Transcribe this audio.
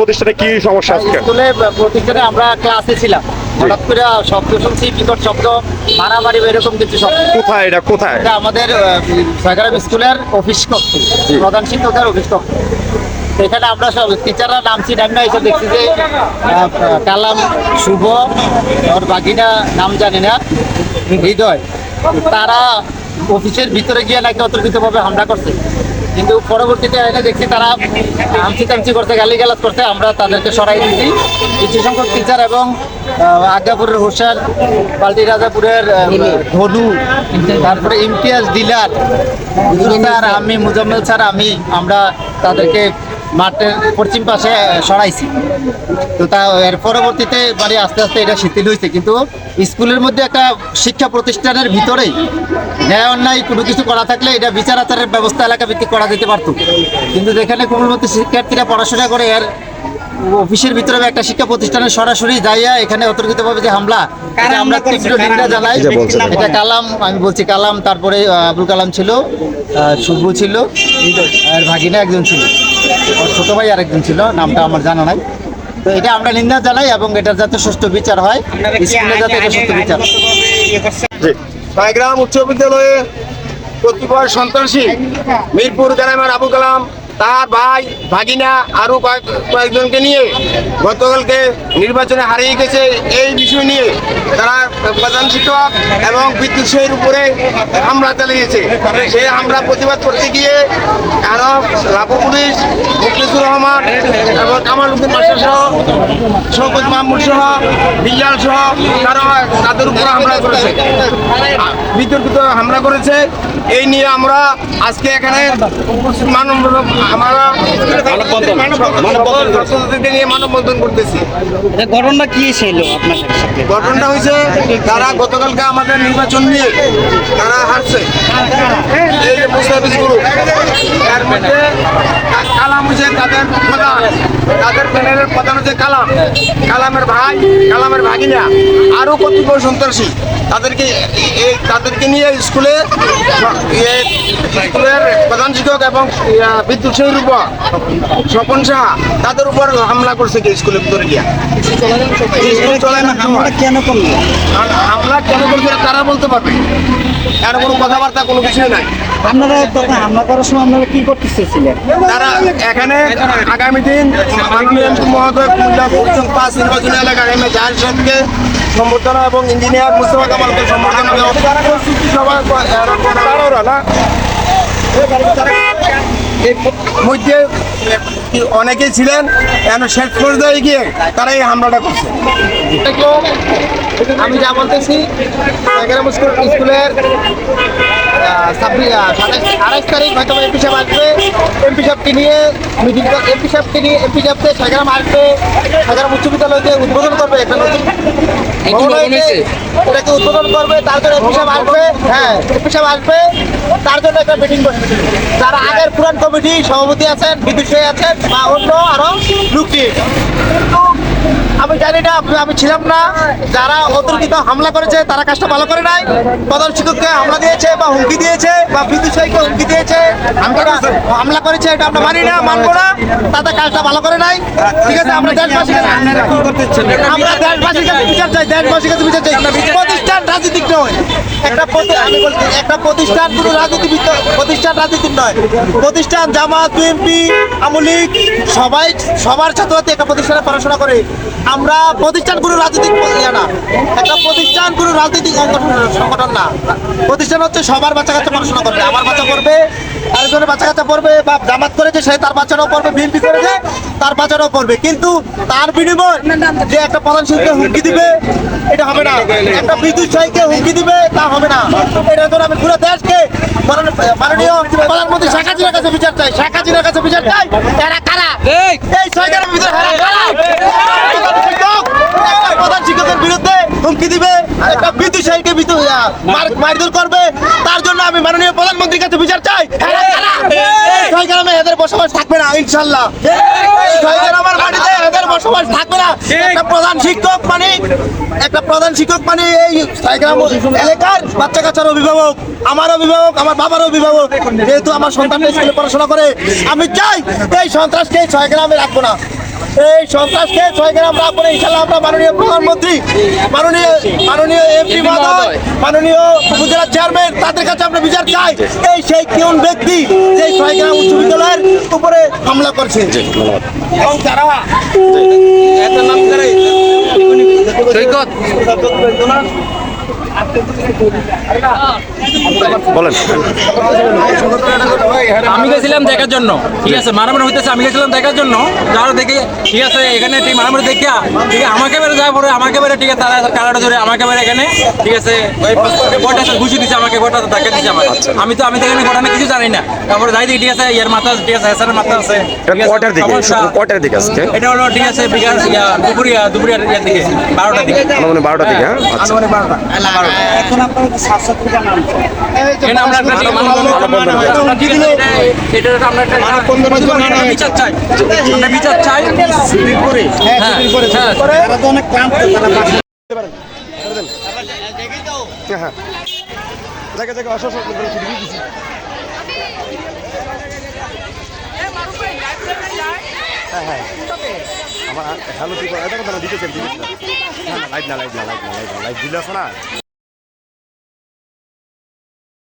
প্রতিষ্ঠানে কি সমস্যা আজকে? স্কুলে প্রতিষ্ঠানে আমরা ক্লাসে ছিলাম। হঠাৎ করে শব্দ শুনছি বিকট শব্দ মারামারি এরকম কিছু শব্দ। কোথায় এটা? কোথায়? এটা আমাদের সাগরাম স্কুলের অফিস কক্ষ প্রধান শিক্ষকের অফিস কক্ষ। এখানে আমরা সব টিচাররা নামছি নাম না এসে দেখছি যে কালাম শুভ ওর বাকিনা নাম জানি না হৃদয়। তারা অফিসের ভিতরে গিয়ে নাকি অতর্কিতভাবে হামলা করছে। কিন্তু পরবর্তীতে এনে দেখছি তারা আমচি তামচি করতে গালি গালাজ করতে আমরা তাদেরকে সরাই দিয়েছি। কিছু সংখ্যক টিচার এবং আজ্ঞাপুরের হোসেন পাল্টি রাজাপুরের ধনু তারপরে ইমতিয়াজ ডিলার আর আমি মুজাম্মেল স্যার আমি আমরা তাদেরকে মাঠের পশ্চিম পাশে সরাইছি। তো তা এর পরবর্তীতে মানে আস্তে আস্তে এটা শিথিল হয়েছে কিন্তু স্কুলের মধ্যে একটা শিক্ষা প্রতিষ্ঠানের ভিতরেই ন্যায় অন্যায় কোনো কিছু করা থাকলে এটা বিচার আচারের ব্যবস্থা এলাকা ভিত্তিক করা যেতে পারতো। কিন্তু যেখানে কোমলমতি শিক্ষার্থীরা পড়াশোনা করে এর অফিসের ভিতরে একটা শিক্ষা প্রতিষ্ঠানে সরাসরি যাইয়া এখানে অতর্কিতভাবে যে হামলা আমরা তীব্র নিন্দা জানাই। এটা কালাম আমি বলছি কালাম তারপরে আবুল কালাম ছিল শুভ ছিল আর ভাগিনা একজন ছিল। ছোট ভাই আরেকজন ছিল নামটা আমার জানা নাই। তো এটা আমরা নিন্দা জানাই এবং এটার যাতে সুস্থ বিচার হয় স্কুলে যাতে এটা সুষ্ঠু বিচার হয়। সাইগ্রাম উচ্চ বিদ্যালয়ে কতিপয় সন্ত্রাসী মিরপুর গ্রামের আবু কালাম তার ভাই, ভাগিনা আরও কয়েক কয়েকজনকে নিয়ে গতকালকে নির্বাচনে হারিয়ে গেছে এই বিষয় নিয়ে তারা প্রধান শিক্ষক এবং বিদ্যুৎ সের উপরে হামলা চালিয়েছে। সেই হামলা প্রতিবাদ করতে গিয়ে আরও লাভু পুলিশ, মুখলিসুর রহমান এবং কামাল উদ্দিন মাস্টার সহ শৌকত মাহমুদ সহ, বিল্লাল সহ তারা তাদের উপর হামলা করেছে। বিতর্কিত হামলা করেছে। এই নিয়ে আমরা আজকে এখানে মানব আমরা ছাত্রছাত্রীদেরকে নিয়ে মানববন্ধন করতেছি। ঘটনা কি ছিল আপনার সাথে? ঘটনাটা হয়েছে তারা গতকালকে আমাদের নির্বাচন নিয়ে তারা হারছে। এই যে মুস্তাফিজ গ্রুপ মধ্যে কালাম তাদের প্রধান। তাদের প্যানেলের প্রধান হচ্ছে কালাম। কালামের ভাই কালামের ভাগিনা। আরও কতিপয় সন্ত্রাসী তাদেরকে এই তাদেরকে নিয়ে স্কুলে স্কুলের প্রধান শিক্ষক এবং বিদ্যুৎ সেনের উপর স্বপন সাহা তাদের উপর হামলা করছে কি স্কুলের ভিতরে গিয়া। স্কুল চলে না হামলা কেন করল? হামলা কেন করছে তারা বলতে পারবে? এর কোনো কথাবার্তা কোনো কিছুই নাই। আপনারা হামলা করার সময় আপনারা কি করতে চেয়েছিলেন? তারা এখানে আগামী দিন সাহেবকে সম্বর্ধনা এবং ইঞ্জিনিয়ার দেওয়া এর মধ্যে অনেকেই ছিলেন এখন শেষ পর্যায়ে গিয়ে তারা এই হামলাটা করছে। আমি যা বলতেছি স্কুলের ছাব্বিশ আঠাশ তারিখ হয়তো সাহেব আসবে এমপি সাহেবকে নিয়ে মিটিং এমপি সাহেবকে নিয়ে এমপি সাহেবকে সাগরাম আসবে সাগরাম উচ্চ বিদ্যালয়কে উদ্বোধন করবে একটা নতুন এটাকে উদ্বোধন করবে তার জন্য এমপি সাহেব আসবে। হ্যাঁ এমপি সাহেব আসবে তার জন্য একটা মিটিং করবে তারা আগের পুরান কমিটি সভাপতি আছেন বিদ্যুৎ আছেন বা অন্য আরও লোক কিন্তু আমি জানি না, আমি- ছিলাম না। যারা অতর্কিত হামলা করেছে, তারা কাজটা ভালো করে নাই। প্রধান শিক্ষককে হামলা দিয়েছে বা হুমকি দিয়েছে বা বিদ্যুৎ সাহিকে হুমকি দিয়েছে। হামলা করেছে, এটা আমরা মানি না, মানবো না। তাদের কাজটা ভালো করে নাই। ঠিক আছে, আমরা দেশবাসী আমরা দেশবাসীর কাছে বিচার চাই দেশবাসীর কাছে বিচার চাই। প্রতিষ্ঠান রাজনীতিক নয়। একটা আমি একটা প্রতিষ্ঠান কোনো রাজনীতি প্রতিষ্ঠান রাজনীতিক নয়, প্রতিষ্ঠান, জামাত বিএনপি আমলিক সবাই সবার ছাত্রছাত্রী একটা প্রতিষ্ঠানে পড়াশোনা করে। আমরা প্রতিষ্ঠান কোনো রাজনৈতিক ইয়ে না। একটা প্রতিষ্ঠান কোনো রাজনৈতিক সংগঠন- না। প্রতিষ্ঠান হচ্ছে সবার বাচ্চা কাচ্চা পড়াশোনা করবে। আমার বাচ্চা পড়বে, আরেকজনের বাচ্চা কাচ্চা পড়বে বা জামাত করেছে সে তার বাচ্চারাও পড়বে বিএনপি করেছে তার বাচ্চারাও পড়বে কিন্তু তার বিনিময় যে একটা প্রধান শিক্ষক হুমকি দিবে এটা হবে না। একটা বিদ্যুৎ সাহিকে হুমকি দিবে তা হবে না। এটা জন্য আমি পুরো দেশকে মাননীয়- প্রধানমন্ত্রী শেখ হাসিনার কাছে বিচার চাই। শেখ হাসিনার কাছে বিচার চাই এরা কারা? এই! সরকারের ভিতরে কারা? প্রধান শিক্ষকের বিরুদ্ধে হুমকি দিবে একটা মারধর করবে। তার জন্য আমি মাননীয় প্রধানমন্ত্রীর কাছে বিচার চাই। এরা কারা? এই এদের বসবাস থাকবে না ইনশাল্লাহ। এই ছয়গ্রামের মাটিতে এদের বসবাস থাকবে না। একটা প্রধান শিক্ষক মানে একটা প্রধান শিক্ষক মানে এই ছয়গ্রাম এলাকার বাচ্চা কাচ্চার অভিভাবক আমার অভিভাবক আমার বাবার অভিভাবক। যেহেতু আমার স্কুলে পড়াশোনা করে আমি চাই এই সন্ত্রাসকে ছয় গ্রামে রাখব না। এই সন্ত্রাসকে ছয়গ্রাম আমরা আপনি ইনশাল্লাহ আমরা মাননীয় প্রধানমন্ত্রী মাননীয় মাননীয় এমপি মহোদয় মাননীয় উপজেলা চেয়ারম্যান তাদের কাছে আমরা বিচার চাই। এই সেই কোন ব্যক্তি যে ছয়গ্রাম উচ্চ বিদ্যালয়ের উপরে হামলা করছে। এবং যারা বলেন। আমি গেছিলাম দেখার জন্য। ঠিক আছে মারামারি হইতেছে আমি গেছিলাম দেখার জন্য। যারা দেখে ঠিক আছে এখানে ঠিক মারামারি দেখিয়া ঠিক আছে আমাকে বেড়ে যাওয়ার পরে আমাকে বেড়ে ঠিক আছে তারা কারাটা ধরে আমাকে বেড়ে এখানে ঠিক আছে বটা ঘুষি দিচ্ছে আমাকে বটা ধাক্কা দিচ্ছে আমার আমি তো আমি তো এখানে ঘটনা কিছু জানি না। তারপরে যাই দেখি ঠিক আছে ইয়ার মাথা ঠিক আছে এসারের মাথা আছে। আছে, দিকে সমস্যা। দিকে আজকে? এটা হলো ঠিক আছে বিকাল দুপুরিয়া দুপুরিয়ার দিকে বারোটার দিকে। মানে বারোটার দিকে হ্যাঁ? আচ্ছা। এখানে আমরা একটা আমরা বিচার চাই। আমরা বিচার হ্যাঁ জায়গা জায়গা আসো হ্যাঁ হ্যাঁ। আমার হ্যালো দিতেছেন না লাইট না লাইট না লাইট না লাইট না লাইট দিলে না।